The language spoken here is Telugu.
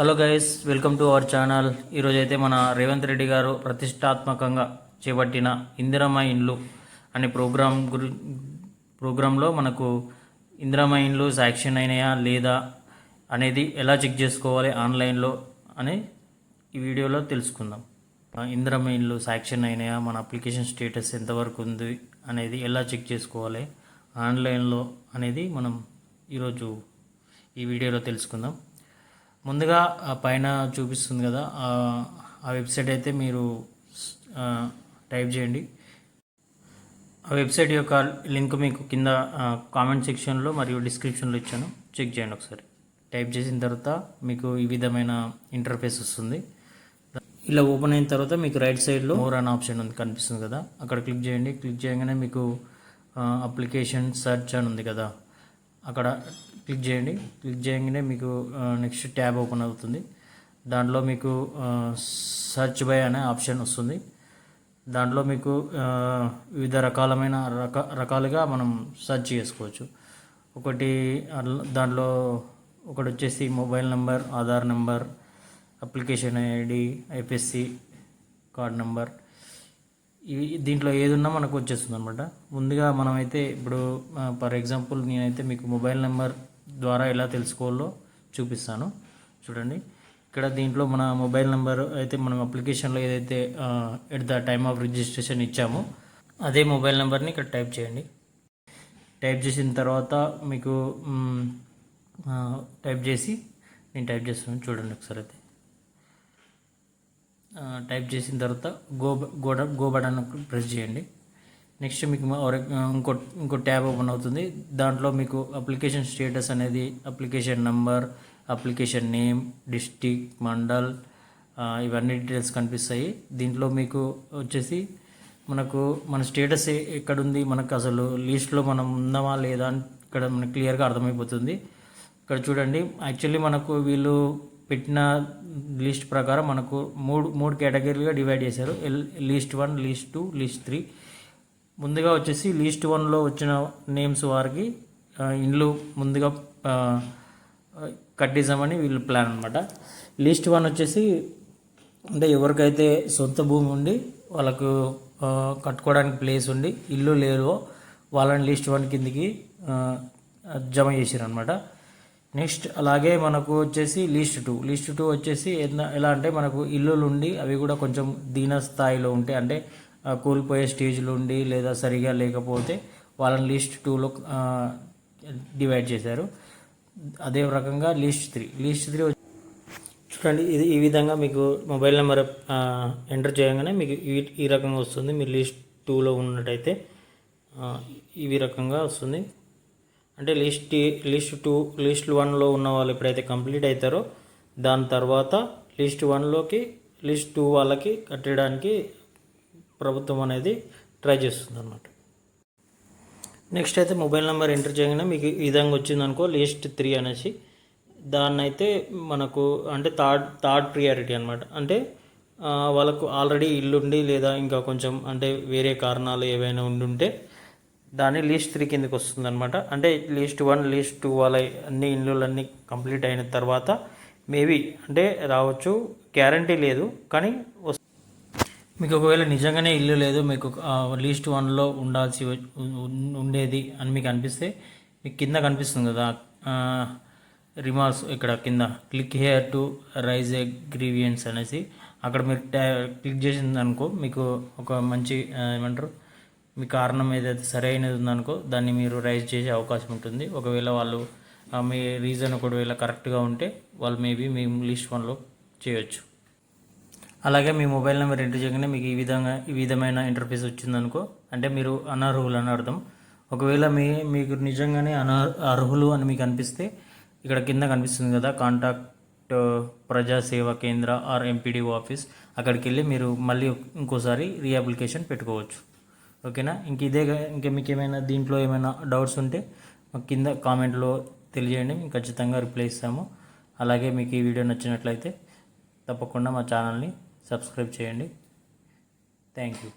Hello guys welcome to our channel ఈరోజు అయితే మన రేవంత్ రెడ్డి గారు ప్రతిష్టాత్మకంగా చేపట్టిన ఇందిరమ్మ ఇండ్లు అనే ప్రోగ్రాం గురి ప్రోగ్రాంలో మనకు ఇందిరమ్మ ఇండ్లు శాంక్షన్ అయినాయా లేదా అనేది ఎలా చెక్ చేసుకోవాలి ఆన్లైన్లో అని ఈ వీడియోలో తెలుసుకుందాం. ఇందిరమ్మ ఇండ్లు శాంక్షన్ అయినాయా మన అప్లికేషన్ స్టేటస్ ఎంతవరకు ఉంది అనేది ఎలా చెక్ చేసుకోవాలి ఆన్లైన్లో అనేది మనం ఈరోజు ఈ వీడియోలో తెలుసుకుందాం. ముందుగా పైన చూపిస్తుంది కదా ఆ- వెబ్సైట్ అయితే మీరు టైప్ చేయండి. ఆ వెబ్సైట్ యొక్క లింక్ మీకు కింద కామెంట్ సెక్షన్లో మరియు డిస్క్రిప్షన్లో ఇచ్చాను. చెక్ చేయండి ఒకసారి. టైప్ చేసిన తర్వాత మీకు ఈ విధమైన ఇంటర్ఫేస్ వస్తుంది. ఇలా ఓపెన్ అయిన తర్వాత మీకు రైట్ సైడ్లో మోర్ అనే ఆప్షన్ ఉంది కనిపిస్తుంది కదా. అక్కడ క్లిక్ చేయండి. క్లిక్ చేయగానే మీకు అప్లికేషన్ సెర్చ్ అని ఉంది కదా. అక్కడ క్లిక్ చేయండి. క్లిక్ చేయగానే మీకు నెక్స్ట్ ట్యాబ్ ఓపెన్ అవుతుంది. దాంట్లో మీకు సెర్చ్ బై అనే ఆప్షన్ వస్తుంది. దాంట్లో మీకు వివిధ రకాలమైన రక రకాలుగా మనం సెర్చ్ చేసుకోవచ్చు. ఒకటి దాంట్లో ఒకటి వచ్చేసి mobile number Aadhaar number application ID IPSC card number దీంట్లో ఏది ఉన్నా మనకు వచ్చేస్తుంది అనమాట ముందుగా మనమైతే ఇప్పుడు ఫర్ ఎగ్జాంపుల్ నేనైతే మీకు మొబైల్ నెంబర్ ద్వారా ఎలా తెలుసుకోవాలో చూపిస్తాను. చూడండి. ఇక్కడ దీంట్లో మన మొబైల్ నెంబర్ అయితే మనం అప్లికేషన్లో ఏదైతే at the time of registration ఇచ్చామో అదే మొబైల్ నెంబర్ని ఇక్కడ టైప్ చేయండి. టైప్ చేసిన తర్వాత మీకు టైప్ చేసి నేను టైప్ చేస్తున్నాను. చూడండి ఒకసారి అయితే. టైప్ చేసిన తర్వాత go go go button press చేయండి. నెక్స్ట్ మీకు ఇంకో ఇంకో ట్యాబ్ ఓపెన్ అవుతుంది. దాంట్లో మీకు అప్లికేషన్ స్టేటస్ అనేది application number application name district mandal ఇవన్నీ డీటెయిల్స్ కనిపిస్తాయి. దీంట్లో మీకు వచ్చేసి మనకు మన స్టేటస్ ఎ- ఎక్కడుంది మనకు అసలు లిస్ట్లో మనం ఉందామా లేదా అని ఇక్కడ మనకు క్లియర్గా అర్థమైపోతుంది. ఇక్కడ చూడండి యాక్చువల్లీ మనకు వీళ్ళు పెట్టిన లిస్ట్ ప్రకారం మనకు మూడు మూడు కేటగిరీలుగా డివైడ్ చేశారు. List one list two list three. ముందుగా వచ్చేసి లిస్ట్ వన్లో వచ్చిన నేమ్స్ వారికి ఇండ్లు ముందుగా కట్టేసామని కట్టిద్దామని వీళ్ళు ప్లాన్ అనమాట లిస్ట్ వన్ వచ్చేసి అంటే ఎవరికైతే సొంత భూమి ఉండి వాళ్ళకు కట్టుకోవడానికి ప్లేస్ ఉండి ఇల్లు లేదో వాళ్ళని లిస్ట్ వన్ కిందికి జమ చేసారు అనమాట నెక్స్ట్ అలాగే మనకు వచ్చేసి లీస్ట్ టూ. లీస్ట్ టూ వచ్చేసి ఎలా అంటే మనకు ఇల్లులు ఉండి అవి కూడా కొంచెం దీన స్థాయిలో ఉంటాయి అంటే కోల్పోయే కూలిపోయే ఉండి లేదా సరిగా లేకపోతే వాళ్ళని లిస్ట్ టూలో డివైడ్ చేశారు. అదే రకంగా లిస్ట్ త్రీ. లిస్ట్ త్రీ చూడండి ఇది ఈ విధంగా మీకు మొబైల్ నెంబర్ ఎంటర్ చేయగానే మీకు ఈ ఈ రకంగా వస్తుంది. మీరు లిస్ట్ టూలో ఉన్నట్టయితే ఇవి ఈ రకంగా వస్తుంది. అంటే లిస్ట్ లిస్ట్ టూ లిస్ట్ వన్లో ఉన్న వాళ్ళు ఎప్పుడైతే కంప్లీట్ అవుతారో దాని తర్వాత లిస్ట్ వన్లోకి లిస్ట్ టూ వాళ్ళకి కట్టడానికి ప్రభుత్వం అనేది ట్రై చేస్తుంది అనమాట నెక్స్ట్ అయితే మొబైల్ నెంబర్ ఎంటర్ చేయగానే మీకు ఈ విధంగా వచ్చింది అనుకో లిస్ట్ త్రీ అనేసి. దాన్ని అయితే మనకు అంటే థర్డ్ థర్డ్ ప్రియారిటీ అనమాట అంటే వాళ్ళకు ఆల్రెడీ ఇల్లుండి లేదా ఇంకా కొంచెం అంటే వేరే కారణాలు ఏవైనా ఉండుంటే దాన్ని లిస్ట్ త్రీ కిందకి వస్తుంది అనమాట అంటే లిస్ట్ వన్ లిస్ట్ టూ వాళ్ళ అన్ని ఇల్లులన్నీ కంప్లీట్ అయిన తర్వాత మేబీ అంటే రావచ్చు. గ్యారంటీ లేదు కానీ మీకు ఒకవేళ నిజంగానే ఇల్లు లేదు మీకు లిస్ట్ వన్లో ఉండాల్సి ఉండేది అని మీకు అనిపిస్తే మీకు కింద కనిపిస్తుంది కదా. రిమార్క్స్ ఇక్కడ కింద. Click here to raise a grievance అనేసి. అక్కడ మీరు క్లిక్ చేసింది అనుకో మీకు ఒక మంచి ఏమంటారు? మీ కారణం ఏదైతే సరైనది ఉందనుకో దాన్ని మీరు రైజ్ చేసే అవకాశం ఉంటుంది. ఒకవేళ వాళ్ళు మీ రీజన్ ఒకవేళ కరెక్ట్గా ఉంటే వాళ్ళు మేబీ మీ లిస్ట్ వన్లో చేయొచ్చు. అలాగే మీ మొబైల్ నెంబర్ ఎంటర్ చేయగానే మీకు ఈ విధంగా ఈ విధమైన ఇంటర్ఫేస్ వచ్చిందనుకో అంటే మీరు అనర్హులు అని అర్థం. ఒకవేళ మీ మీకు నిజంగానే అనర్ అర్హులు అని మీకు అనిపిస్తే ఇక్కడ కింద కనిపిస్తుంది కదా కాంటాక్ట్ ప్రజా సేవా కేంద్ర ఆర్ ఎంపీడీఓ ఆఫీస్. అక్కడికి వెళ్ళి మీరు మళ్ళీ ఇంకోసారి రీఅప్లికేషన్ పెట్టుకోవచ్చు. ఓకేనా? ఇంక ఇదే ఇంకా మీకు ఏమైనా దీంట్లో ఏమైనా డౌట్స్ ఉంటే మాకు కింద కామెంట్లో తెలియజేయండి. మేము ఖచ్చితంగా రిప్లై ఇస్తాము. అలాగే మీకు ఈ వీడియో నచ్చినట్లయితే తప్పకుండా మా ఛానల్ని సబ్స్క్రైబ్ చేయండి. Thank you.